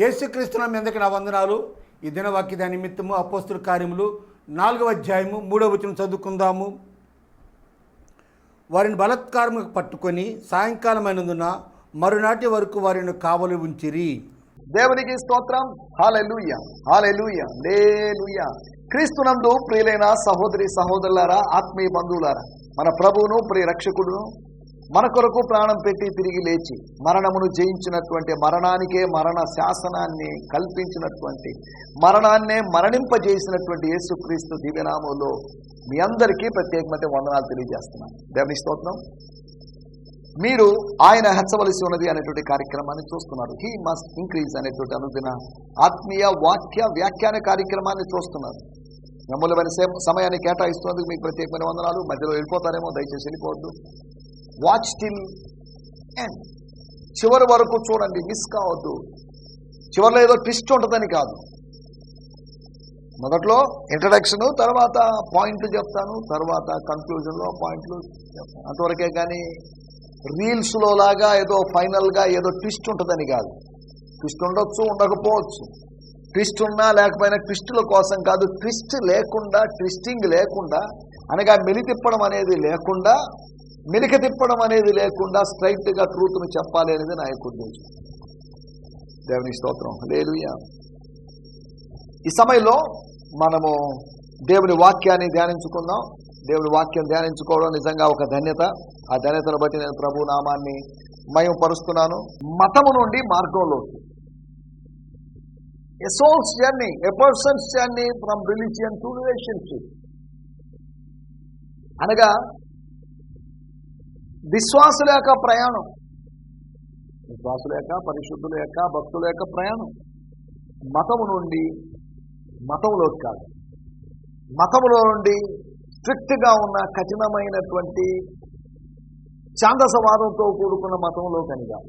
యేసుక్రీస్తున మీదకి నా వందనాలు. ఈ దినవాక్య నిమిత్తము అపోస్తుల కార్యములు నాలుగవ అధ్యాయము మూడవ వచనం చదువుకుందాము. వారిని బలత్కారము పట్టుకొని సాయంకాలమైనందున మరునాటి వరకు వారిని కావలి ఉంచిరి. దేవునికి స్తోత్రం. హాలెలూయ హాలెలూయ లేలుయ క్రీస్తునందు ప్రియులైన సహోదరి సహోదరులారా ఆత్మీయ బంధువులారా మన ప్రభువును ప్రియ రక్షకుడును మన కొరకు ప్రాణం పెట్టి తిరిగి లేచి మరణమును జయించినటువంటి మరణానికే మరణ శాసనాన్ని కల్పించినటువంటి మరణాన్నే మరణింపజేసినటువంటి యేసుక్రీస్తు దివ్యనామంలో మీ అందరికీ ప్రత్యేకమైన వందనాలు తెలియజేస్తున్నాను దేవుని స్తోత్రం. మీరు ఆయన హెచ్చవలసి ఉన్నది అనేటువంటి కార్యక్రమాన్ని చూస్తున్నారు. హీ మస్ట్ ఇంక్రీజ్ అనేటువంటి అనుదిన ఆత్మీయ వాక్య వ్యాఖ్యాన కార్యక్రమాన్ని చూస్తున్నారు. అమూల్యమైన సే- సమయాన్ని కేటాయిస్తున్నందుకు మీకు ప్రత్యేకమైన వందనాలు. మధ్యలో వెళ్ళిపోతారేమో దయచేసి వెళ్ళిపోవద్దు. వాచ్ టిల్ ఎండ్ చివరి వరకు చూడండి మిస్ కావద్దు. చివరిలో ఏదో ట్విస్ట్ ఉంటుందని కాదు. మొదట్లో ఇంట్రడక్షన్ తర్వాత పాయింట్లు చెప్తాను తర్వాత కన్క్లూజన్లో పాయింట్లు చెప్తాను. అంతవరకే కానీ రీల్స్లో లాగా ఏదో ఫైనల్గా ఏదో ట్విస్ట్ ఉంటుందని కాదు. ట్విస్ట్ ఉండొచ్చు ఉండకపోవచ్చు. ట్విస్ట్ ఉన్నా లేకపోయినా ట్విస్టుల కోసం కాదు ట్విస్ట్ లేకుండా ట్విస్టింగ్ లేకుండా అనగా మెలి తిప్పడం అనేది లేకుండా మెలిక తిప్పడం అనేది లేకుండా స్ట్రైట్గా ట్రూత్ను చెప్పాలి అనేది నా యొక్క ఉద్దేశం. దేవుని స్తోత్రం. లేలుయ్యా ఈ సమయంలో మనము దేవుని వాక్యాన్ని ధ్యానించుకుందాం. దేవుని వాక్యం ధ్యానించుకోవడం నిజంగా ఒక ధన్యత. ఆ ధన్యతను బట్టి నేను ప్రభు నామాన్ని మయంపరుస్తున్నాను మతము నుండి మార్గంలోకి. A soul's journey a person's journey from religion to relationship అనగా విశ్వాసుల యొక్క ప్రయాణం. విశ్వాసుల యొక్క పరిశుద్ధుల యొక్క భక్తుల యొక్క ప్రయాణం. మతము నుండి మతంలోకి కాదు. మతములో నుండి స్ట్రిక్ట్గా ఉన్న కఠినమైనటువంటి ఛాందసవాదంతో కూడుకున్న మతంలోకి అని కాదు.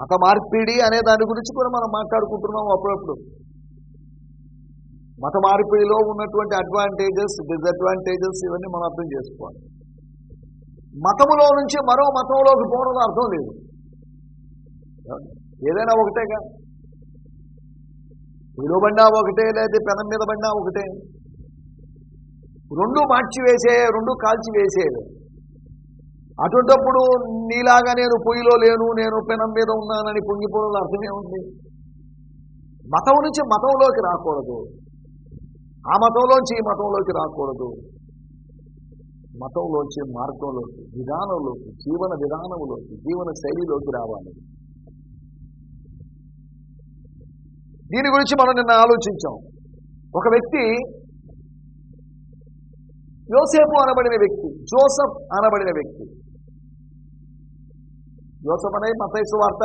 మత మార్పిడి అనే దాని గురించి కూడా మనం మాట్లాడుకుంటున్నాం అప్పుడప్పుడు. మత మార్పిడిలో ఉన్నటువంటి అడ్వాంటేజెస్ డిసడ్వాంటేజెస్ ఇవన్నీ మనం అర్థం చేసుకోవాలి. మతములో నుంచి మరో మతంలోకి పోవడం అర్థం లేదు. ఏదైనా ఒకటేగా? విలువ బండా ఒకటే లేదా పెనం మీద బండా ఒకటే. రెండు మార్చి వేసే రెండు కాల్చి వేసేవి అటువంటప్పుడు నీలాగా నేను పొయ్యిలో లేను నేను పెనం మీద ఉన్నానని పొంగిపోవడం అర్థమే ఉంది. మతం నుంచి మతంలోకి రాకూడదు. ఆ మతంలోంచి ఈ మతంలోకి రాకూడదు. మతంలోకి మార్గంలోకి విధానంలోకి జీవన విధానంలోకి జీవన శైలిలోకి రావాలి. దీని గురించి మనం నిన్న ఆలోచించాం. ఒక వ్యక్తి యోసేపు అనబడిన వ్యక్తి జోసఫ్ అనబడిన వ్యక్తి. యోసఫ్ అనే మతైసు వార్త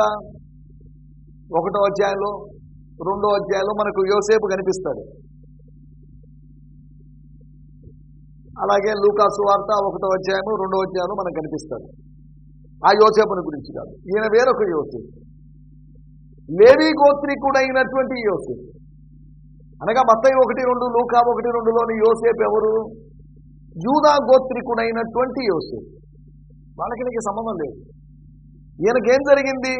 ఒకటో అధ్యాయంలో రెండో అధ్యాయంలో మనకు యోసేపు కనిపిస్తాడు. అలాగే లూకాసు వార్త ఒకటో అధ్యాయము రెండో అధ్యాయము మనకు కనిపిస్తాడు. ఆ యోసేపుని గురించి కాదు. ఈయన వేరొక యోసేపు. లేవీ గోత్రికుడైనటువంటి యోసేపు. అనగా మత్తయి ఒకటి రెండు లూకా ఒకటి రెండులోని యోసేపు ఎవరు? యూదా గోత్రికుడైనటువంటి యోసేపు. వాళ్ళకి నీకు సంబంధం లేదు. ఈయనకేం జరిగింది?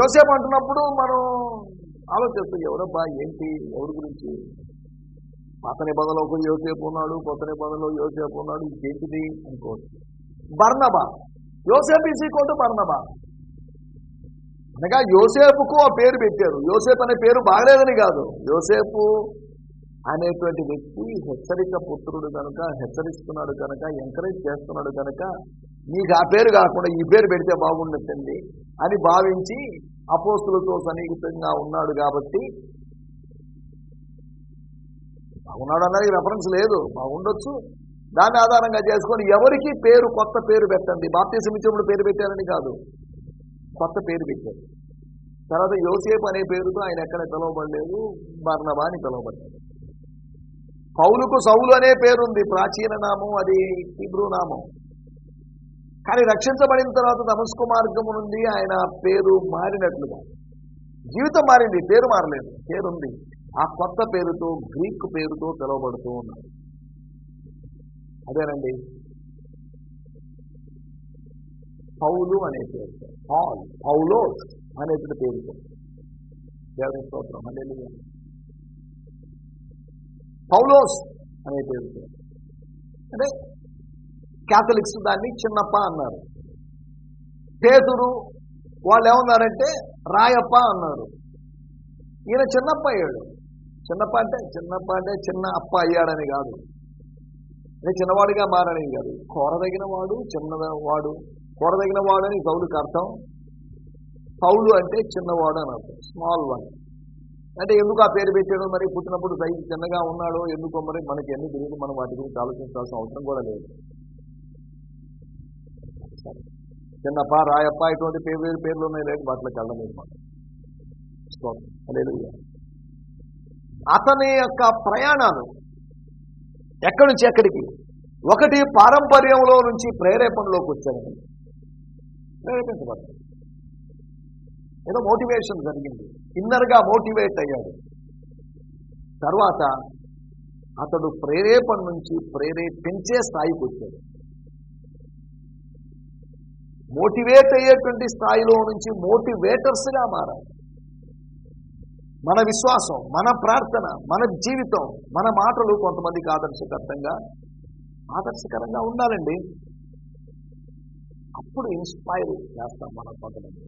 యోసేపు అంటున్నప్పుడు మనం ఆలోచిస్తాం ఎవరబ్బా ఏంటి? ఎవరి గురించి? పాత నిబంధనలో ఒక యోసేపు ఉన్నాడు కొత్త నిబంధనలో యోసేపు ఉన్నాడు ఇంకేంటిది అనుకోవచ్చు బర్ణబా యోసేపు ఈజ్ ఈక్వల్ టు బర్ణబా అనగా యోసేపుకు ఆ పేరు పెట్టారు. యోసేపు అనే పేరు బాగలేదని కాదు. యోసేపు అనేటువంటి వ్యక్తి హెచ్చరిక పుత్రుడు కనుక హెచ్చరిస్తున్నాడు కనుక ఎంకరేజ్ చేస్తున్నాడు కనుక నీకు ఆ పేరు కాకుండా ఈ పేరు పెడితే బాగుండటండి అని భావించి అపోస్తులతో సన్నిహితంగా ఉన్నాడు కాబట్టి బాగున్నాడు అన్నది రెఫరెన్స్ లేదు. బాగుండొచ్చు. దాని ఆధారంగా చేసుకొని ఎవరికి పేరు కొత్త పేరు పెట్టండి. బాప్తీసం ఇచ్చినప్పుడు పేరు పెట్టారని కాదు. కొత్త పేరు పెట్టారు. తర్వాత యోసేపు అనే పేరుతో ఆయన ఎక్కడ పిలువబడలేదు? బర్ణబా అని పిలువబడ్డాడు. పౌలుకు సౌలు అనే పేరుంది. ప్రాచీన నామం అది హిబ్రూ నామం. కానీ రక్షించబడిన తర్వాత తమస్కు మార్గము నుండి ఆయన పేరు మారినట్లుగా. జీవితం మారింది పేరు మారలేదు పేరుంది. ఆ కొత్త పేరుతో గ్రీక్ పేరుతో పిలువబడుతూ ఉన్నాడు అదేనండి? పౌలు అనే పేరు. పాల్ పౌలోస్ అనేటువంటి పేరుతో దేవుని స్తోత్రం. పౌలోస్ అనే పేరుతో అంటే క్యాథలిక్స్ దాన్ని చిన్నప్ప అన్నారు. పేతురు వాళ్ళు ఏమన్నారంటే రాయప్ప అన్నారు. ఈయన చిన్నప్ప అయ్యాడు. చిన్నపాటే చిన్నపాటే చిన్న అప్ప అయ్యాడని కాదు. నేను చిన్నవాడిగా మారని కాదు. కోరదగిన వాడు చిన్నవాడు. కోరదగిన వాడు అని పౌలుకి అర్థం? పౌలు అంటే చిన్నవాడు అని అర్థం. Small one. అంటే ఎందుకు ఆ పేరు పెట్టాడు? మరి పుట్టినప్పుడు సైజు చిన్నగా ఉన్నాడో ఎందుకో మరి మనకి ఎన్ని తెలియదు. మనం వాటి గురించి ఆలోచించాల్సిన అవసరం కూడా లేదు. చిన్నప్ప రాయప్ప ఇటువంటి పేరు వేరు పేర్లు ఉన్నాయి లేదు. వాటిలోకి వెళ్ళలేదు మనం. స్తోత్రం. అతని యొక్క ప్రయాణాలు ఎక్కడి నుంచి ఎక్కడికి? ఒకటి పారంపర్యంలో నుంచి ప్రేరేపణలోకి వచ్చాడని ప్రేరేపించబడ్డాడు. ఏదో మోటివేషన్ జరిగింది. ఇన్నర్గా మోటివేట్ అయ్యాడు. తర్వాత అతడు ప్రేరేపణ నుంచి ప్రేరేపించే స్థాయికి వచ్చాడు. మోటివేట్ అయ్యేటువంటి స్థాయిలో నుంచి మోటివేటర్స్గా మారాలి మన విశ్వాసం మన ప్రార్థన మన జీవితం మన మాటలు కొంతమందికి ఆదర్శకరంగా ఆదర్శకరంగా ఉండాలండి. అప్పుడు ఇన్స్పైర్ చేస్తాం మన కొంతమంది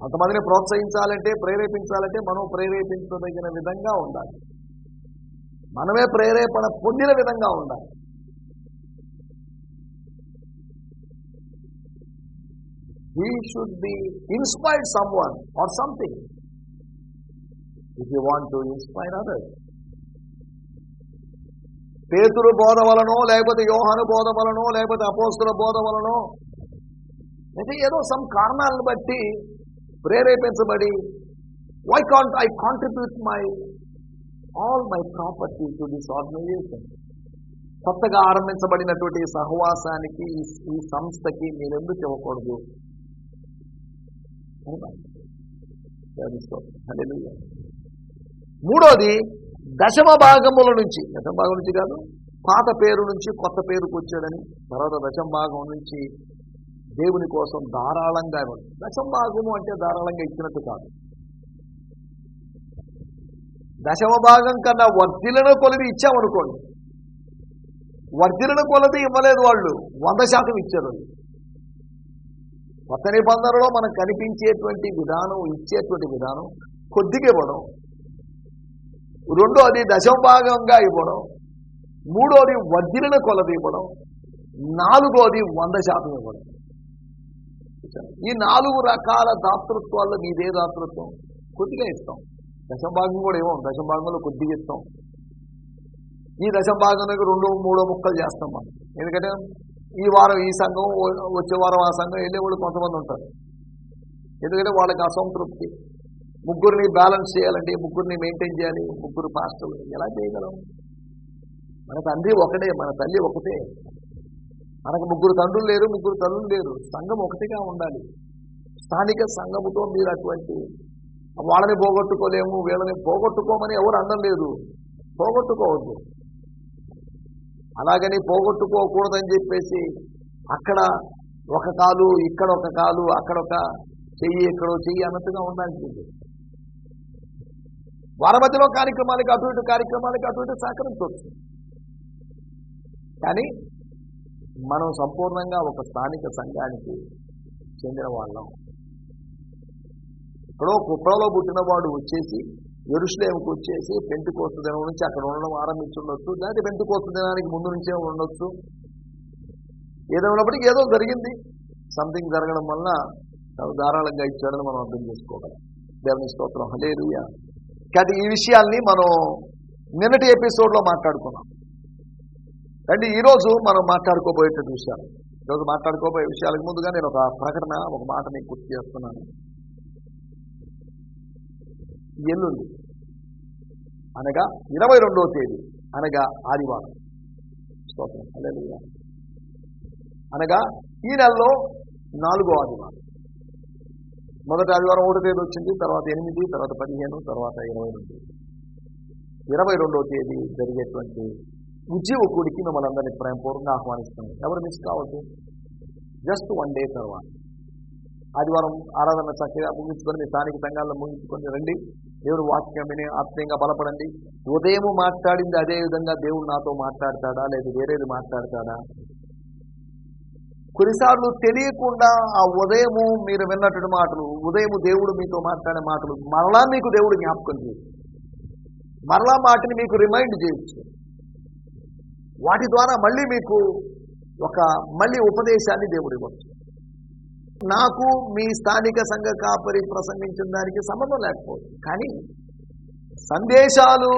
కొంతమందిని ప్రోత్సహించాలంటే ప్రేరేపించాలంటే మనం ప్రేరేపించదగిన విధంగా ఉండాలి. మనమే ప్రేరేపణ పొందిన విధంగా ఉండాలి. We should be inspired someone or something. If you want to inspire others. పేతురు బోధ వలనో లేకపోతే యోహను బోధ వలనో లేకపోతే అపోస్తుల బోధ వలనో అయితే ఏదో సమ్ కారణాలను బట్టి ప్రేరేపించబడి why can't I contribute my all my property to this organization కొత్తగా ఆరంభించబడినటువంటి సహవాసానికి ఈ- సంస్థకి మీరు ఎందుకు ఇవ్వకూడదు? మూడోది దశమ భాగముల నుంచి దశమ భాగం నుంచి కాదు పాత పేరు నుంచి కొత్త పేరుకు వచ్చాడని. తర్వాత దశమ భాగం నుంచి దేవుని కోసం ధారాళంగా ఇవ్వండి. దశమ భాగము అంటే ధారాళంగా ఇచ్చినట్టు కాదు. దశమ భాగం కన్నా వర్ధిలన కొలది ఇచ్చామనుకోండి. వర్ధిలన కొలది ఇవ్వలేదు వాళ్ళు. వంద శాతం ఇచ్చారు వాళ్ళు. కొత్త నిబంధనలో మనకు కనిపించేటువంటి విధానం ఇచ్చేటువంటి విధానం కొద్దిగా ఇవ్వడం. రెండో అది భాగంగా ఇవ్వడం. మూడోది వజ్రిన కొలది ఇవ్వడం. నాలుగోది వంద శాతం ఇవ్వడం. ఈ నాలుగు రకాల దాతృత్వాల్లో మీదే దాతృత్వం. కొద్దిగా ఇస్తాం. దశభాగం కూడా ఏమో దశభాగంలో కొద్దిగా ఇస్తాం. ఈ దశమ భాగంలో రెండు మూడో ముక్కలు చేస్తాం మనం. ఎందుకంటే ఈ వారం ఈ సంఘం వచ్చే వారం ఆ సంఘం వెళ్ళేవాళ్ళు కొంతమంది ఉంటారు. ఎందుకంటే వాళ్ళకి అసంతృప్తి. ముగ్గురిని బ్యాలెన్స్ చేయాలంటే ముగ్గురిని మెయింటైన్ చేయాలి ముగ్గురు పాస్టర్లు. ఎలా చేయగలం? మన తండ్రి ఒకటే మన తల్లి ఒకటే. మనకు ముగ్గురు తండ్రులు లేరు ముగ్గురు తల్లులు లేరు. సంఘం ఒకటిగా ఉండాలి. స్థానిక సంఘముతో మీరు అటువంటి వాళ్ళని పోగొట్టుకోలేము వీళ్ళని పోగొట్టుకోమని ఎవరు అనడం లేదు. పోగొట్టుకోవద్దు. అలాగని పోగొట్టుకోకూడదని చెప్పేసి అక్కడ ఒక కాలు ఇక్కడ ఒక కాలు అక్కడ ఒక చెయ్యి ఇక్కడో చెయ్యి అన్నట్టుగా ఉండాల్సింది. వారి కార్యక్రమాలకి అటు ఇటు కార్యక్రమాలకి అటు ఇటు సహకరించవచ్చు కానీ మనం సంపూర్ణంగా ఒక స్థానిక సంఘానికి చెందిన వాళ్ళం. ఎక్కడో కుప్పలో పుట్టినవాడు వచ్చేసి ఎరుషులేముకు వచ్చేసి పెంటు కోస్త దినం నుంచి అక్కడ ఉండడం ఆరంభించి ఉండొచ్చు లేదా పెంటు కోస్త దినానికి ముందు నుంచే ఉండొచ్చు. ఏదైనప్పటికీ ఏదో జరిగింది. సంథింగ్ జరగడం వల్ల ధారాళంగా ఇచ్చాడని మనం అర్థం చేసుకోగలం. దేవుని స్తోత్రం. హలేలుయ కానీ ఈ విషయాల్ని మనం నిన్నటి ఎపిసోడ్లో మాట్లాడుకున్నాం. అంటే ఈరోజు మనం మాట్లాడుకోబోయేటువంటి విషయాలు. ఈరోజు మాట్లాడుకోబోయే విషయాలకు ముందుగా నేను ఒక ప్రకటన ఒక మాట మీకు గుర్తు చేస్తున్నాను. ఎల్లుండి. అనగా ఇరవై రెండవ తేదీ. అనగా ఆదివారం. స్తోత్రం. హల్లెలూయా. అనగా ఈ నెలలో నాలుగో ఆదివారం. మొదటి ఆదివారం ఒకటో తేదీ వచ్చింది తర్వాత ఎనిమిది తర్వాత పదిహేను తర్వాత ఇరవై రెండు. ఇరవై రెండవ తేదీ జరిగేటువంటి ఉద్యోగకుడికి మిమ్మల్ని అందరినీ ప్రేమపూర్వకంగా ఆహ్వానిస్తున్నాం ఎవరు మిస్ కావద్దు. జస్ట్ వన్ డే తర్వాత. ఆదివారం ఆరాధన చక్కగా ముగించుకొని మీ స్థానిక సంఘాల్లో ముగించుకొని రండి. దేవుడు వాక్యం విని ఆత్మీయంగా బలపడండి. ఉదయం మాట్లాడింది అదే విధంగా దేవుడు నాతో మాట్లాడతాడా లేదా వేరేది మాట్లాడతాడా? కొన్నిసార్లు తెలియకుండా ఆ ఉదయము మీరు విన్నటువంటి మాటలు ఉదయము దేవుడు మీతో మాట్లాడే మాటలు మరలా మీకు దేవుడు జ్ఞాపకం చేయొచ్చు మరలా మాటని మీకు రిమైండ్ చేయొచ్చు. వాటి ద్వారా మళ్ళీ మీకు ఒక మళ్ళీ ఉపదేశాన్ని దేవుడు ఇవ్వచ్చు. నాకు మీ స్థానిక సంఘ కాపరి ప్రసంగించిన దానికి సంబంధం లేకపోతుంది కానీ సందేశాలు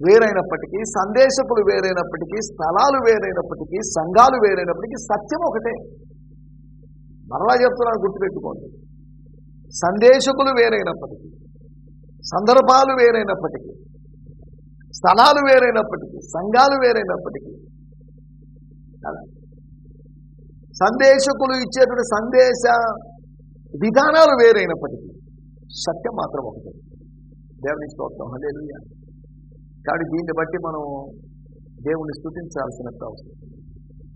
వేరైనప్పటికీ సందేశకులు వేరైనప్పటికీ స్థలాలు వేరైనప్పటికీ సంఘాలు వేరైనప్పటికీ సత్యం ఒకటే. మరలా చెప్తున్నాను గుర్తుపెట్టుకోండి. సందేశకులు వేరైనప్పటికీ సందర్భాలు వేరైనప్పటికీ స్థలాలు వేరైనప్పటికీ సంఘాలు వేరైనప్పటికీ కదా సందేశకులు ఇచ్చేటువంటి సందేశ విధానాలు వేరైనప్పటికీ సత్యం మాత్రం ఒకటే. దేవుని స్తోత్రం. హల్లెలూయా. కానీ దీన్ని బట్టి మనం దేవుని స్థుతించాల్సిన అవసరం.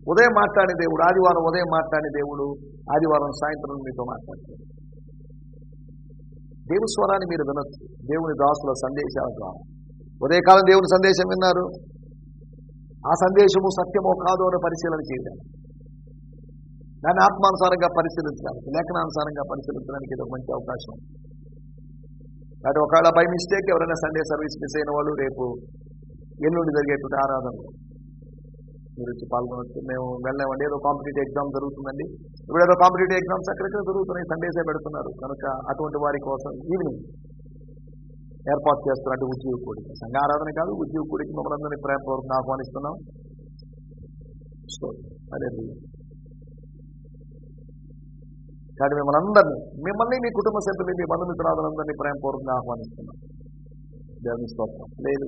ఉదయం మాట్లాడే దేవుడు ఆదివారం ఉదయం మాట్లాడే దేవుడు ఆదివారం సాయంత్రం మీతో మాట్లాడతాడు. దేవుని స్వరాన్ని మీరు వినొచ్చు. దేవుని దాసుల సందేశాల ద్వారా. ఉదయకాలం దేవుని సందేశం విన్నారు. ఆ సందేశము సత్యమో కాదో అని పరిశీలన చేయాలి. దాన్ని ఆత్మానుసారంగా పరిశీలించడానికి లేఖనానుసారంగా పరిశీలించడానికి ఇది ఒక మంచి అవకాశం. కాబట్టి ఒకవేళ బై మిస్టేక్ ఎవరైనా సండే సర్వీస్ మిస్ అయిన వాళ్ళు రేపు ఎల్లుండి జరిగేటువంటి ఆరాధనలు. మీరు వచ్చి పాల్గొనొచ్చు. మేము వెళ్ళామండి. ఏదో కాంపిటేటివ్ ఎగ్జామ్ జరుగుతుందండి. ఇప్పుడు ఏదో కాంపిటేటివ్ ఎగ్జామ్స్ ఎక్కడెక్కడ జరుగుతున్నాయి. సండేసే పెడుతున్నారు. కనుక అటువంటి వారి కోసం ఈవినింగ్ ఏర్పాటు చేస్తున్నట్టు ఉద్యోగ కూడిక సంఘ ఆరాధన కాదు ఉద్యోగ కూడికి మమ్మల్ని అందరినీ ప్రేమపూర్వకంగా ఆహ్వానిస్తున్నాం. అదే కానీ మిమ్మల్ని అందరినీ మిమ్మల్ని మీ కుటుంబ సభ్యులు మీ బంధుమిత్రులందరినీ ప్రేమపూర్వకంగా ఆహ్వానిస్తున్నాం. దేవుని స్తోత్రం. లేదు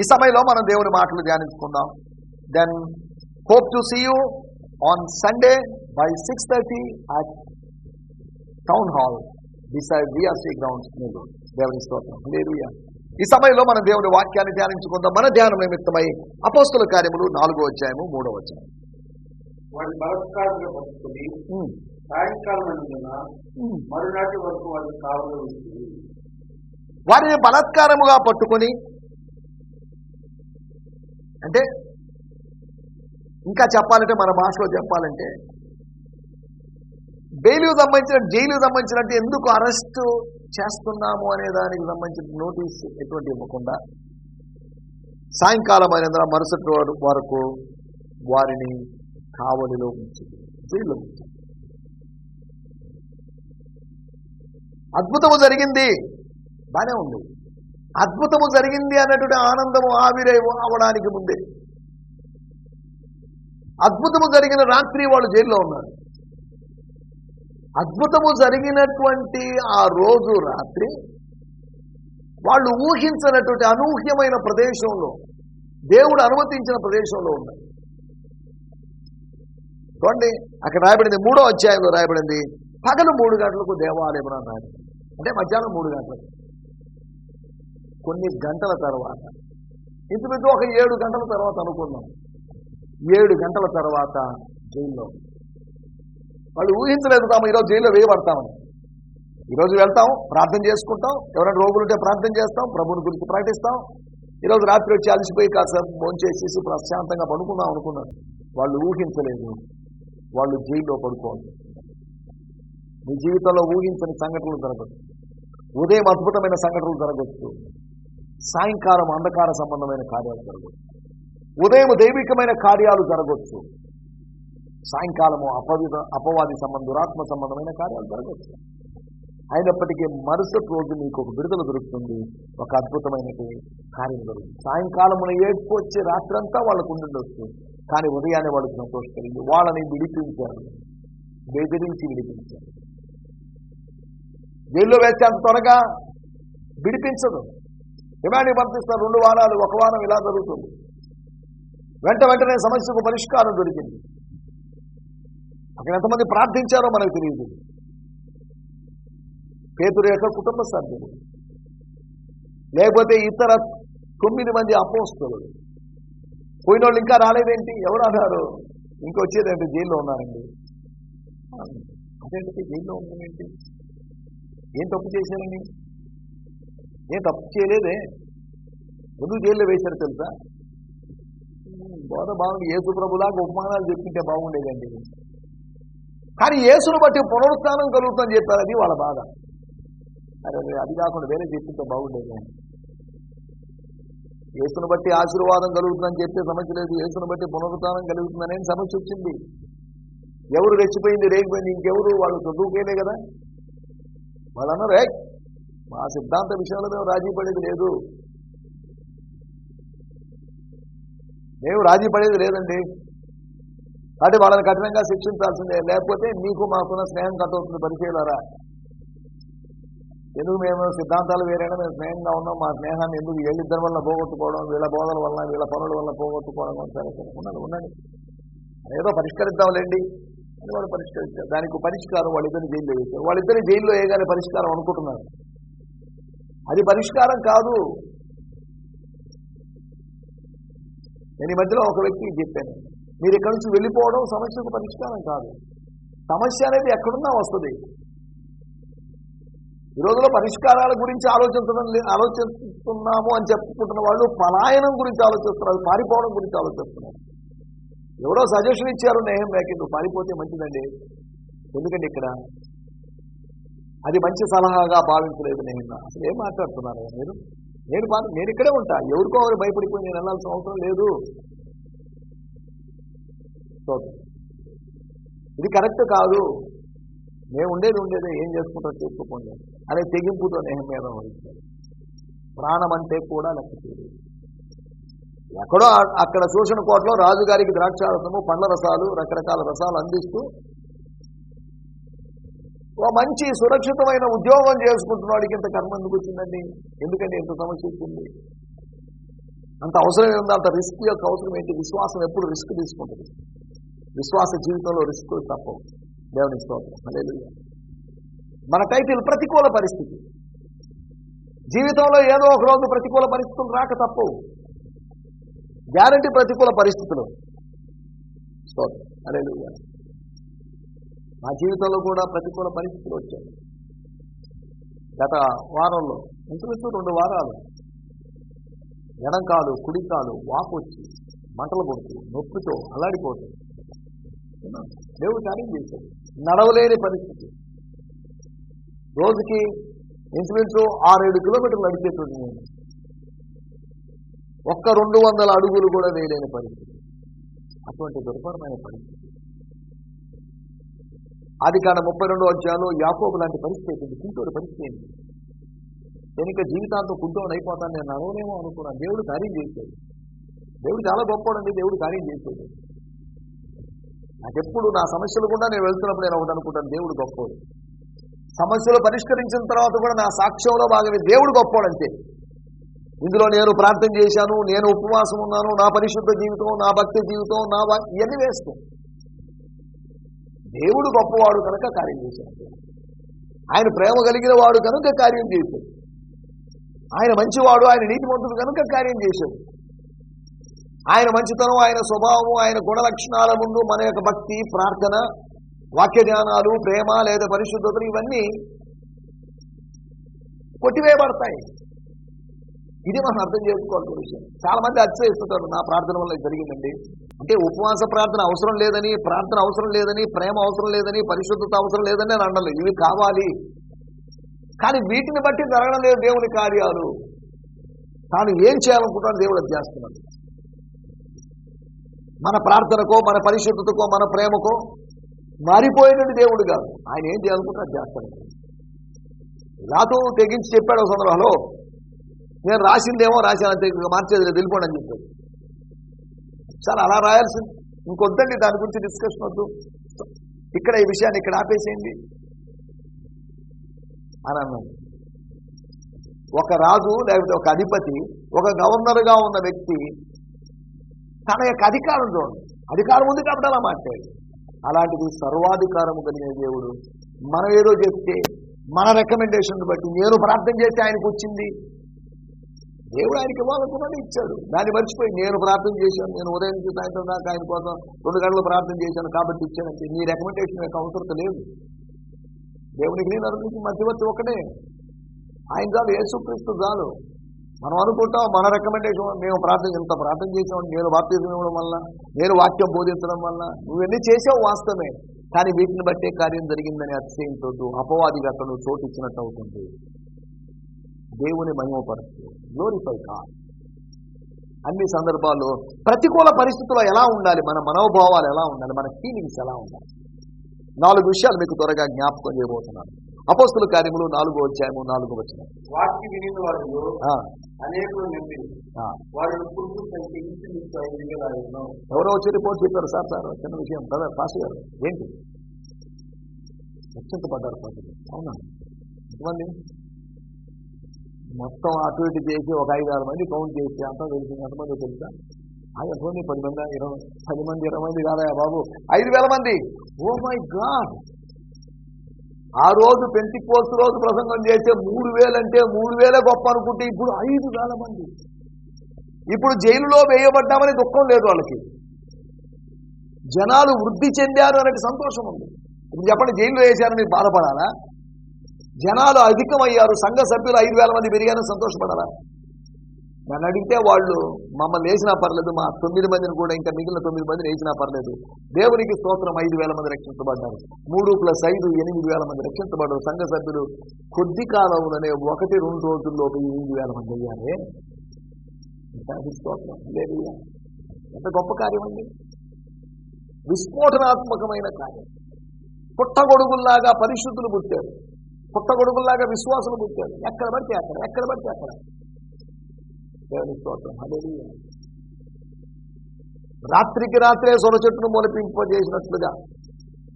ఈ సమయంలో మనం దేవుని మాటలు ధ్యానించుకుందాం. Then hope to see you on Sunday by six thirty at town hall decide VRC grounds మీరు దేవుని స్తోత్రం. లేదు ఈ సమయంలో మనం దేవుని వాక్యాన్ని ధ్యానించుకుందాం. మన ధ్యానం నిమిత్తమై అపోస్తుల కార్యములు నాలుగో అధ్యాయము మూడో అధ్యాయం వాడి బలత్కారంగా పట్టుకుని సాయంకాలం అందున. మరునాటి వరకు వాడి ఉంటుంది వారిని బలాత్కారముగా పట్టుకొని అంటే ఇంకా చెప్పాలంటే మన భాషలో చెప్పాలంటే బెయిలు సంబంధించిన జైలు సంబంధించినట్టు ఎందుకు అరెస్ట్ చేస్తున్నాము అనే దానికి సంబంధించిన నోటీస్ ఎటువంటి ఇవ్వకుండా సాయంకాలం అయినందున మరుసటి వరకు వారిని కావలిలో ఉంచింది. జైల్లో ఉంచింది అద్భుతము జరిగింది. బానే ఉంది. అద్భుతము జరిగింది అన్నటువంటి ఆనందము ఆవిరై అవడానికి ముందే. అద్భుతము జరిగిన రాత్రి వాళ్ళు జైల్లో ఉన్నారు. అద్భుతము జరిగినటువంటి ఆ రోజు రాత్రి వాళ్ళు ఊహించినటువంటి అనూహ్యమైన ప్రదేశంలో దేవుడు అనుమతించిన ప్రదేశంలో ఉన్నారు. చూడండి అక్కడ రాయబడింది మూడో అధ్యాయంలో రాయబడింది పగలు మూడు గంటలకు దేవాలయం అని అంటే మధ్యాహ్నం మూడు గంటలకు కొన్ని గంటల తర్వాత. ఇంచుమించు ఒక ఏడు గంటల తర్వాత అనుకుందాం. ఏడు గంటల తర్వాత జైల్లో. వాళ్ళు ఊహించలేదు తాము ఈరోజు జైల్లో వేయబడతామని. ఈరోజు వెళ్తాం ప్రార్థన చేసుకుంటాం ఎవరైనా రోగులుంటే ప్రార్థన చేస్తాం ప్రభుని గురించి ప్రకటిస్తాం ఈరోజు రాత్రి వచ్చి అలసిపోయి కాసేపు భోంచేసేసి ప్రశాంతంగా పడుకుందాం అనుకున్నాను వాళ్ళు ఊహించలేదు. వాళ్ళు జైల్లో పడుకోవాలి. మీ జీవితంలో ఊహించని సంఘటనలు జరగచ్చు ఉదయం అద్భుతమైన సంఘటనలు జరగచ్చు సాయంకాలం అంధకార సంబంధమైన కార్యాలు జరగవచ్చు. ఉదయం దైవికమైన కార్యాలు జరగవచ్చు. సాయంకాలము అపవిత అపవాది సంబంధ దురాత్మ సంబంధమైన కార్యాలు జరగవచ్చు. అయినప్పటికీ మరుసటి రోజు మీకు ఒక విడుదల దొరుకుతుంది. ఒక అద్భుతమైన కార్యం జరుగుతుంది. సాయంకాలమున ఏడ్పు వచ్చి రాత్రంతా వాళ్ళకు ఉండుండొచ్చు కానీ ఉదయాన్నే వాళ్ళకి సంతోషపడింది. వాళ్ళని విడిపించారు. బెదిరించి విడిపించారు. జైల్లో వేస్తే అంత త్వరగా విడిపించదు. డిమాండ్ పంపిస్తారు రెండు వారాలు ఒక వారం ఇలా జరుగుతుంది. వెంట వెంటనే సమస్యకు పరిష్కారం దొరికింది. అక్కడ ఎంతమంది ప్రార్థించారో మనకు తెలియదు. పేతురు యొక్క కుటుంబ సభ్యులు లేకపోతే ఇతర తొమ్మిది మంది అపోస్తులు. పోయిన వాళ్ళు ఇంకా రాలేదేంటి? ఎవరు అన్నారు? ఇంకొచ్చేదేంటి జైల్లో ఉన్నారండి. అదేంటి? జైల్లో ఉన్నామేంటి ఏం తప్పు చేశారండి? ఏం తప్పు చేయలేదే? ఎందుకు జైల్లో వేశారు తెలుసా? బోధ బాగుంది యేసుప్రభులాగా ఉపమానాలు చెప్పింటే బాగుండేదండి. కానీ యేసును బట్టి పునరుత్థానం కలుగుతుందని చెప్పారు అది వాళ్ళ బాధ. అరే అది కాకుండా వేరే చెప్పింటే బాగుండేదండి యేసును బట్టి ఆశీర్వాదం కలుగుతుందని చెప్పే సమస్య లేదు. యేసును బట్టి పునరుత్నం కలుగుతుందనే సమస్య వచ్చింది. ఎవరు రెచ్చిపోయింది రేగిపోయింది? ఇంకెవరు? వాళ్ళు చదువుకేలే కదా. వాళ్ళు రేక్ మా సిద్ధాంత విషయంలో మేము రాజీ పడేది లేదు. మేము రాజీ పడేది లేదండి. కాబట్టి వాళ్ళని కఠినంగా శిక్షించాల్సిందే. లేకపోతే మీకు మాకున్న స్నేహం కట్టవుతుంది పరిచయలారా. ఎందుకు మేము సిద్ధాంతాలు వేరైనా? మేము స్నేహంగా ఉన్నాం. మా స్నేహాన్ని ఎందుకు వీళ్ళిద్దరి వల్ల పోగొట్టుకోవడం వీళ్ళ బోధల వల్ల వీళ్ళ పనుల వల్ల పోగొట్టుకోవడం సరే సరే ఉండండి ఉండండి. ఏదో పరిష్కరిద్దాంలేండి అని వాళ్ళు పరిష్కరించారు దానికి పరిష్కారం వాళ్ళిద్దరిని జైల్లో వేశారు. వాళ్ళిద్దరి జైల్లో వేయగానే పరిష్కారం అనుకుంటున్నారు. అది పరిష్కారం కాదు. నేను ఈ మధ్యలో ఒక వ్యక్తికి చెప్పాను. మీరు ఇక్కడి నుంచి వెళ్ళిపోవడం సమస్యకు పరిష్కారం కాదు. సమస్య అనేది ఎక్కడున్నా వస్తుంది. ఈ రోజులో పరిష్కారాల గురించి ఆలోచించడం ఆలోచిస్తున్నాము అని చెప్పుకుంటున్న వాళ్ళు పలాయనం గురించి ఆలోచిస్తున్నారు పారిపోవడం గురించి ఆలోచిస్తున్నారు. ఎవరో సజెషన్ ఇచ్చారు నేహం బ్యాకెట్ పారిపోతే మంచిదండి. ఎందుకండి ఇక్కడ? అది మంచి సలహాగా భావించలేదు నేను అసలు ఏం మాట్లాడుతున్నారు మీరు? నేను పా- నేను ఇక్కడే ఉంటా. ఎవరికో ఎవరు భయపడిపోయి నేను వెళ్ళాల్సిన అవసరం లేదు. ఇది కరెక్ట్ కాదు. మేము ఉండేది ఉండేది ఏం చేసుకుంటారో చేసుకోండి. అనే తెగింపుతో నేహం మీద ప్రాణం అంటే కూడా లెక్క చేయలేదు ఎక్కడో అక్కడ చూసిన కోటలో రాజుగారికి ద్రాక్షారసము పండ్ల రసాలు రకరకాల రసాలు అందిస్తూ ఓ మంచి సురక్షితమైన ఉద్యోగం చేసుకుంటున్నాడికి ఇంత కర్మ ఎందుకు వచ్చిందండి? ఎందుకంటే ఇంత సమస్య వచ్చింది? అంత అవసరం ఏందో అంత రిస్క్ యొక్క అవసరం ఏంటి? విశ్వాసం ఎప్పుడు రిస్క్ తీసుకుంటుంది? విశ్వాస జీవితంలో రిస్క్ తప్పవు. దేవుని స్తోత్రం. హల్లెలూయా మన టైటిల్ ప్రతికూల పరిస్థితి. జీవితంలో ఏదో ఒక రోజు ప్రతికూల పరిస్థితులు రాక తప్పవు. గ్యారంటీ ప్రతికూల పరిస్థితులు. సో అరే మా జీవితంలో కూడా ప్రతికూల పరిస్థితులు వచ్చాయి. గత వారంలో ఇంచుమించు రెండు వారాలు ఎడం కాదు కుడి కాదు వాపు వచ్చి మంటలు కొడుతూ నొప్పితో అల్లాడిపోతుంది దేవుడు కార్యం చేశాడు నడవలేని పరిస్థితి. రోజుకి ఇంచుమించు ఆరేడు కిలోమీటర్లు నడిచేటువంటి నేను. ఒక్క రెండు వందల అడుగులు కూడా వేయలేని పరిస్థితి. అటువంటి దుర్భరమైన పరిస్థితి. అది కాడ ముప్పై రెండో అధ్యాయంలో యాకోబు లాంటి పరిస్థితి అయిపోయింది. కుంటూరు పరిస్థితి అయింది నేను ఇంకా జీవితాంతం కుంటూరు అయిపోతాను నేను నడవలేమో అనుకున్నాను. దేవుడు కార్యం చేశాడు. దేవుడు చాలా గొప్పవాడండి. దేవుడు కార్యం చేశాడు. నాకెప్పుడు నా సమస్యలు కూడా నేను వెళ్తున్నప్పుడు నేను ఒకటి అనుకుంటాను. దేవుడు గొప్పవాడు. సమస్యలు పరిష్కరించిన తర్వాత కూడా నా సాక్ష్యంలో భాగమే. దేవుడు గొప్పవాడంతే. ఇందులో నేను ప్రార్థన చేశాను నేను ఉపవాసం ఉన్నాను నా పరిశుద్ధ జీవితం నా భక్తి జీవితం నా ఇవన్నీ వేస్తాం దేవుడు గొప్పవాడు కనుక కార్యం చేశాడు. ఆయన ప్రేమ కలిగిన వాడు కనుక కార్యం చేశాడు. ఆయన మంచివాడు ఆయన నీతిమంతుడు కనుక కార్యం చేశాడు. ఆయన మంచితనం ఆయన స్వభావం ఆయన గుణ లక్షణాల ముందు మన యొక్క భక్తి ప్రార్థన వాక్య జ్ఞానాలు ప్రేమ లేదా పరిశుద్ధతలు ఇవన్నీ కొట్టివేయబడతాయి. ఇది మనం అర్థం చేసుకోవాల్సిన విషయం. చాలా మంది అతిశయిస్తుంటారు నా ప్రార్థన వల్ల ఇది జరిగిందండి. అంటే ఉపవాస ప్రార్థన అవసరం లేదని ప్రార్థన అవసరం లేదని ప్రేమ అవసరం లేదని పరిశుద్ధత అవసరం లేదని నేను అనలేదు. ఇవి కావాలి. కానీ వీటిని బట్టి జరగడం లేదు దేవుని కార్యాలు. తాను ఏం చేయాలనుకుంటాను దేవుడు అది చేస్తున్నాడు. మన ప్రార్థనకో మన పరిశుద్ధతకో మన ప్రేమకో మారిపోయినది దేవుడు కాదు. ఆయన ఏం చేయాలనుకుంటే అది చేస్తాడు. నాతో తెగించి చెప్పాడు ఒక సందర్భంలో నేను రాసిందేమో రాశాను అంతే మార్చేది లేదు వెళ్ళిపోండి అని చెప్పాడు. సార్ అలా రాయాల్సింది. ఇంకొద్దండి దాని గురించి డిస్కషన్ వద్దు. ఇక్కడ ఈ విషయాన్ని ఇక్కడ ఆపేసేయండి అని అన్నాడు. ఒక రాజు లేకపోతే ఒక అధిపతి ఒక గవర్నర్గా ఉన్న వ్యక్తి తన యొక్క అధికారం చూడండి. అధికారం ఉంది కాబట్టి అలా మాట్లాడు అలాంటిది సర్వాధికారము కలిగిన దేవుడు. మనం ఏదో చెప్తే మన రికమెండేషన్ బట్టి నేను ప్రార్థన చేస్తే ఆయనకు వచ్చింది. దేవుడు ఆయనకి ఇవ్వాలనుకున్నాడు ఇచ్చాడు. దాన్ని మర్చిపోయి నేను ప్రార్థన చేశాను నేను ఉదయం నుంచి సాయంత్రం దాకా ఆయన కోసం రెండు గంటలు ప్రార్థన చేశాను కాబట్టి ఇచ్చానంటే నీ రికమెండేషన్ యొక్క అవసరం లేదు. దేవునికి నేను అనుకుంటే మధ్యవర్తి ఒకటే ఆయన చాలు యేసుక్రీస్తు చాలు. మనం అనుకుంటాం మన రికమెండేషన్ మేము ప్రార్థన ఇంత ప్రార్థన చేసాం నేను బాప్తీసం ఇవ్వడం వల్ల నేను వాక్యం బోధించడం వల్ల నువ్వన్నీ చేసావు వాస్తవమే. కానీ వీటిని బట్టే కార్యం జరిగిందని అతిశయించొద్దు అపవాదిగా అతను చోటు ఇచ్చినట్టు అవుతుంది. దేవుని మహిమపరచు గ్లోరిఫై కా అన్ని సందర్భాల్లో ప్రతికూల పరిస్థితుల్లో ఎలా ఉండాలి మన మనోభావాలు ఎలా ఉండాలి మన ఫీలింగ్స్ ఎలా ఉండాలి? నాలుగు విషయాలు మీకు త్వరగా జ్ఞాపకం చేయబోతున్నాను. అపోస్తుల కార్యములు నాలుగో అధ్యాయము నాలుగో వచ్చిన ఎవరో వచ్చి రిపోర్ట్ చెప్పారు సార్ సార్ చిన్న విషయం. కదా పాస్ గారు ఏంటి? రక్షించబడ్డారు ప్రజలు అవునా? ఎంతమంది? మొత్తం అటు ఇటు చేసి ఒక ఐదు ఆరు మంది కౌంట్ చేసి అంతా తెలిసి ఎంతమంది తెలుసా? ఆయన ఎంతమంది పది మంది ఇరవై పది మంది ఇరవై మంది కాదా బాబు. ఐదు వేల మంది. Oh my God! ఆ రోజు పెంటి కోర్సు రోజు ప్రసంగం చేస్తే మూడు వేలంటే మూడు వేలే గొప్ప అనుకుంటే ఇప్పుడు ఐదు వేల మంది. ఇప్పుడు జైలులో వేయబడ్డామని దుఃఖం లేదు వాళ్ళకి. జనాలు వృద్ధి చెందారు అనే సంతోషం ఉంది. ఇప్పుడు చెప్పండి జైల్లో వేశారని బాధపడాలా? జనాలు అధికమయ్యారు సంఘ సభ్యులు ఐదు వేల మంది పెరిగారని సంతోషపడాలా? నన్ను అడిగితే వాళ్ళు మమ్మల్ని వేసినా పర్లేదు మా తొమ్మిది మందిని కూడా ఇంకా మిగిలిన తొమ్మిది మందిని వేసినా పర్లేదు. దేవునికి స్తోత్రం ఐదు వేల మంది రక్షించబడ్డారు. మూడు ప్లస్ ఐదు ఎనిమిది వేల మంది రక్షించబడ్డారు. సంఘ సభ్యులు కొద్ది కాలంలోనే ఒకటి రెండు రోజుల్లో ఎనిమిది వేల మంది అయ్యారే. స్తోత్రం. లేదు. ఎంత గొప్ప కార్యం అండి. విస్ఫోటనాత్మకమైన కార్యం. పుట్టగొడుగుల్లాగా పరిశుద్ధులు పుట్టారు. పుట్టగొడుగుల్లాగా విశ్వాసులు పుట్టారు. ఎక్కడ పడితే అక్కడ ఎక్కడ పడితే అక్కడ. దేవుని స్తోత్రం. హల్లెలూయా. రాత్రికి రాత్రే సొర చెట్టును మొలిపింపజేసినట్లుగా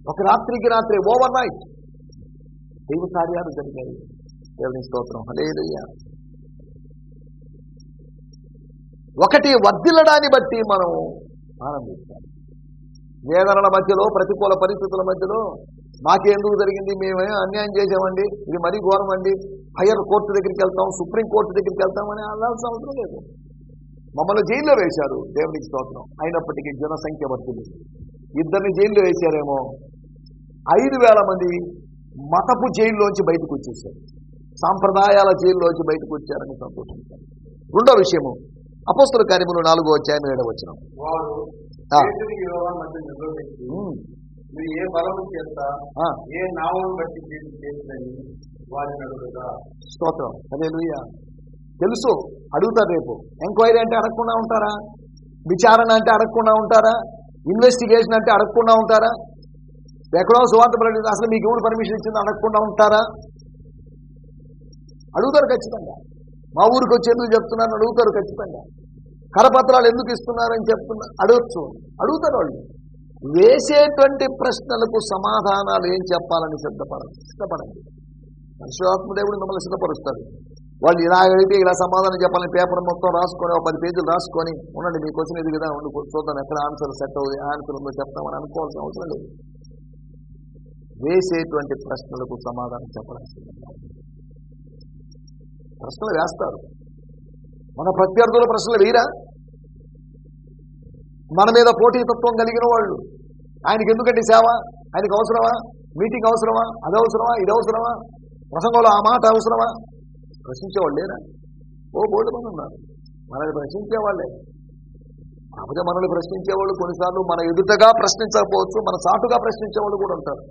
ఒక రాత్రికి రాత్రే ఓవర్ నైట్ దైవ కార్యాలు జరిగాయి. దేవుని స్తోత్రం. హల్లెలూయా. ఒకటి వర్ధిల్లడాన్ని బట్టి మనం ఆనందిస్తాం వేదనల మధ్యలో ప్రతికూల పరిస్థితుల మధ్యలో మాకెందుకు జరిగింది? మేమే అన్యాయం చేసామండి ఇది మరీ ఘోరం అండి హయ్యర్ కోర్టు దగ్గరికి వెళ్తాం సుప్రీం కోర్టు దగ్గరికి వెళ్తాం అని అనాల్సిన అవసరం లేదు. మమ్మల్ని జైల్లో వేశారు. దేవునికి స్తోత్రం. అయినప్పటికీ జనసంఖ్య వర్తింది. ఇద్దరిని జైల్లో వేశారేమో. ఐదు వేల మంది మతపు జైల్లోంచి బయటకు వచ్చేసారు సాంప్రదాయాల జైల్లోంచి బయటకు వచ్చారని సంతోషించారు. రెండో విషయము. అపోస్తుల కార్యములు నాలుగో అధ్యాయం ఏడవ మీరు ఏ బలము చేత ఏ నామం బట్టి చేసి చేసినని వారిని అడుగుగా స్తోత్రం. అదే తెలుసు అడుగుతారు రేపు. ఎంక్వైరీ అంటే అడగకుండా ఉంటారా? విచారణ అంటే అడగకుండా ఉంటారా? ఇన్వెస్టిగేషన్ అంటే అడగకుండా ఉంటారా? ఎక్కడో సువార్త ప్రకటించి అసలు మీకు ఎవరు పర్మిషన్ ఇచ్చిందో అడగకుండా ఉంటారా? అడుగుతారు ఖచ్చితంగా. మా ఊరికి వచ్చి ఎందుకు చెప్తున్నారని అడుగుతారు ఖచ్చితంగా. కరపత్రాలు ఎందుకు ఇస్తున్నారని చెప్తున్నా అడగచ్చు. అడుగుతారు వాళ్ళు. వేసేటువంటి ప్రశ్నలకు సమాధానాలు ఏం చెప్పాలని సిద్ధపడండి. సిద్ధపడండి పరశురాత్మదేవుడు మిమ్మల్ని సిద్ధపరుస్తారు వాళ్ళు ఇలా అడిగితే ఇలా సమాధానం చెప్పాలని పేపర్ మొత్తం రాసుకొని ఒక పది పేజీలు రాసుకొని ఉండండి మీకు వచ్చిన ఇది కదా ఉండి చూద్దాం ఎక్కడ ఆన్సర్ సెట్ అవుతుంది ఆన్సర్ ఉందో చెప్తామని అనుకోవాల్సిన అవసరం లేదు. వేసేటువంటి ప్రశ్నలకు సమాధానం చెప్పడానికి ప్రశ్నలు వేస్తారు. మన ప్రత్యర్థుల ప్రశ్నలు వేయరా? మన మీద పోటీతత్వం కలిగిన వాళ్ళు. ఆయనకి ఎందుకంటే సేవ? ఆయనకి అవసరమా? మీటింగ్ అవసరమా? అది అవసరమా? ఇది అవసరమా? ప్రసంగంలో ఆ మాట అవసరమా? ప్రశ్నించేవాళ్ళు లేరా? ఓ బోర్డు మంది ఉన్నారు. మనల్ని ప్రశ్నించేవాళ్ళే. కాకపోతే మనల్ని ప్రశ్నించేవాళ్ళు కొన్నిసార్లు మన ఎదుటగా ప్రశ్నించకపోవచ్చు మన చాటుగా ప్రశ్నించేవాళ్ళు కూడా ఉంటారు.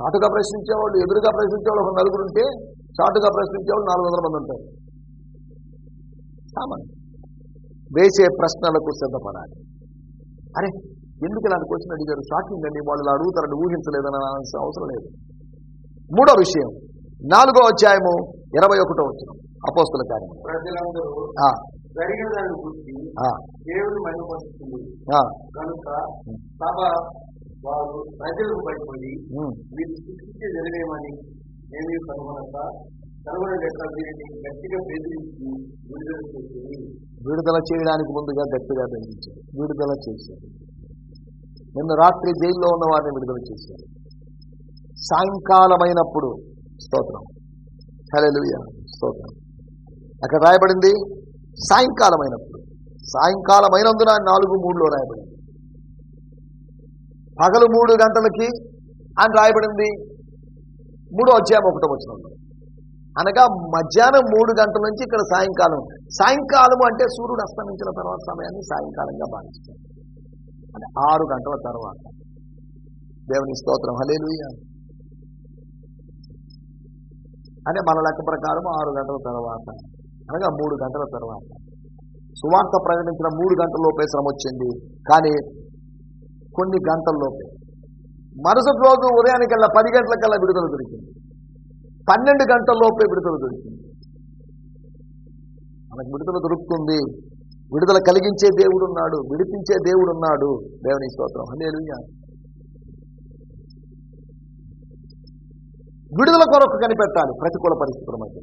చాటుగా ప్రశ్నించేవాళ్ళు ఎదురుగా ప్రశ్నించేవాళ్ళు ఒక నలుగురు ఉంటే చాటుగా ప్రశ్నించేవాళ్ళు నాలుగు వందల మంది ఉంటారు. కామన్ వేసే ప్రశ్నలకు సిద్ధపడాలి. అరే ఎందుకు ఇలాంటి క్వశ్చన్ అడిగారు? షాకింగ్ అండి. వాళ్ళు అడుగుతారని ఊహించలేదని అనాల్సిన అవసరం లేదు. మూడో విషయం. నాలుగో అధ్యాయము ఇరవై ఒకటో వచ్చిన అపోస్తుల కార్యం. ప్రజలకు భయపడి ఉమ్, మీరు సృష్టించే జరిగేమని ఏమీ కనుగొనక విడుదల చేయడానికి ముందుగా గట్టిగా బంధించాడు విడుదల చేశారు. నిన్న రాత్రి జైల్లో ఉన్న వారిని విడుదల చేశారు. సాయంకాలమైనప్పుడు స్తోత్రం. హలెలుయ స్తోత్రం. అక్కడ రాయబడింది సాయంకాలమైనప్పుడు. సాయంకాలమైనందున నాలుగు మూడులో రాయబడింది. పగలు మూడు గంటలకి అని రాయబడింది మూడో అధ్యాయం ఒకటో వచ్చిన అనగా మధ్యాహ్నం మూడు గంటల నుంచి ఇక్కడ సాయంకాలం. సాయంకాలం అంటే సూర్యుడు అస్తమించిన తర్వాత సమయాన్ని సాయంకాలంగా భావిస్తారు. అంటే ఆరు గంటల తర్వాత. దేవుని స్తోత్రం. హలేలుయ్య అంటే మన లెక్క ప్రకారం ఆరు గంటల తర్వాత. అనగా మూడు గంటల తర్వాత. సువార్త ప్రకటించిన మూడు గంటల్లోపే శ్రమ వచ్చింది. కానీ కొన్ని గంటల్లోపే మరుసటి రోజు ఉదయానికల్లా పది గంటలకల్లా విడుదల దొరికింది. పన్నెండు గంటల్లోపే విడుదల దొరికింది. మనకు విడుదల దొరుకుతుంది. విడుదల కలిగించే దేవుడు ఉన్నాడు విడిపించే దేవుడు ఉన్నాడు దేవుని స్తోత్రం. హల్లెలూయా. విడుదల కొరకు కనిపెట్టాలి ప్రతికూల పరిస్థితుల మధ్య.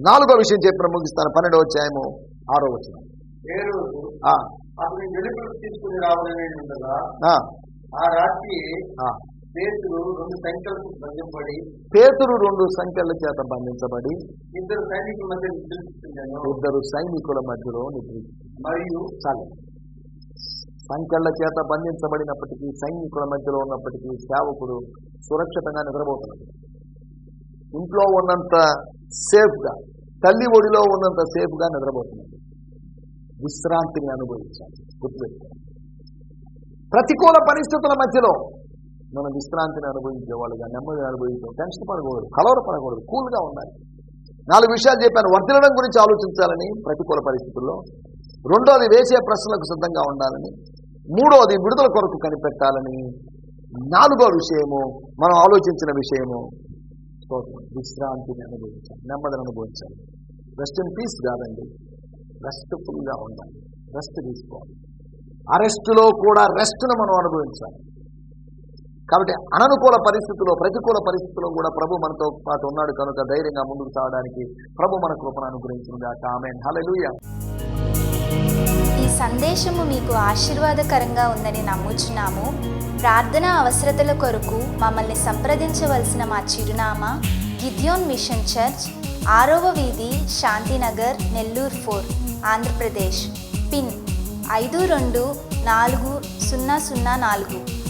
నాలుగో విషయం చెప్పిన ముగిస్తాను. పన్నెండవ అధ్యాయము ఆరో వచ్చిన తీసుకుని ఉండగా ఆ. రాత్రి పేతులు రెండు సంఖ్యలకు బంధింపడి పేతురు రెండు సంఖ్యల చేత బంధించబడి ఇద్దరు సైనికుల మధ్య నిద్రిస్తున్నాను ఇద్దరు సైనికుల మధ్యలో నిద్రించారు మరియు చాలు. సంఖ్యల చేత బంధించబడినప్పటికీ సైనికుల మధ్యలో ఉన్నప్పటికీ సేవకుడు సురక్షితంగా నిద్రపోతున్నాడు ఇంట్లో ఉన్నంత సేఫ్గా తల్లి ఒడిలో ఉన్నంత సేఫ్గా నిద్రపోతున్నాడు. విశ్రాంతిని అనుభవించాలి. గుర్తుపెట్టుకోండి. ప్రతికూల పరిస్థితుల మధ్యలో మనం విశ్రాంతిని అనుభవించేవాళ్ళుగా నెమ్మదిని అనుభవించాం టెన్షన్ పడకూడదు కలవర పడకూడదు కూల్గా ఉండాలి. నాలుగు విషయాలు చెప్పాను. వర్దిలడం గురించి ఆలోచించాలని ప్రతికూల పరిస్థితుల్లో. రెండోది వేసే ప్రశ్నలకు సిద్ధంగా ఉండాలని. మూడోది విడుదల కొరకు కనిపెట్టాలని. నాలుగో విషయము మనం ఆలోచించిన విషయము విశ్రాంతిని అనుభవించాలి నెమ్మదిని అనుభవించాలి. రెస్ట్ ఇన్ పీస్ కాదండి. రెస్ట్ఫుల్గా ఉండాలి. రెస్ట్ తీసుకోవాలి. అరెస్టులో కూడా రెస్ట్ను మనం అనుభవించాలి. కాబట్టి అననుకూల పరిస్థితుల్లో ప్రతికూల పరిస్థితుల్లో కూడా ప్రభు మనతో పాటు ఉన్నాడు కనుక ధైర్యంగా ముందుకు సాగడానికి ప్రభు మన కృపను అనుగ్రహించిన ఆమె ఈ సందేశము మీకు ఆశీర్వాదకరంగా ఉందని నమ్ముచున్నాము. ప్రార్థన అవసరతల కొరకు మమ్మల్ని సంప్రదించవలసిన మా చిరునామా గిద్యోన్ మిషన్ చర్చ్ ఆరవ వీధి శాంతినగర్ నెల్లూరు ఫోర్ ఆంధ్రప్రదేశ్. పిన్ ఐదు రెండు నాలుగు సున్నా సున్నా నాలుగు.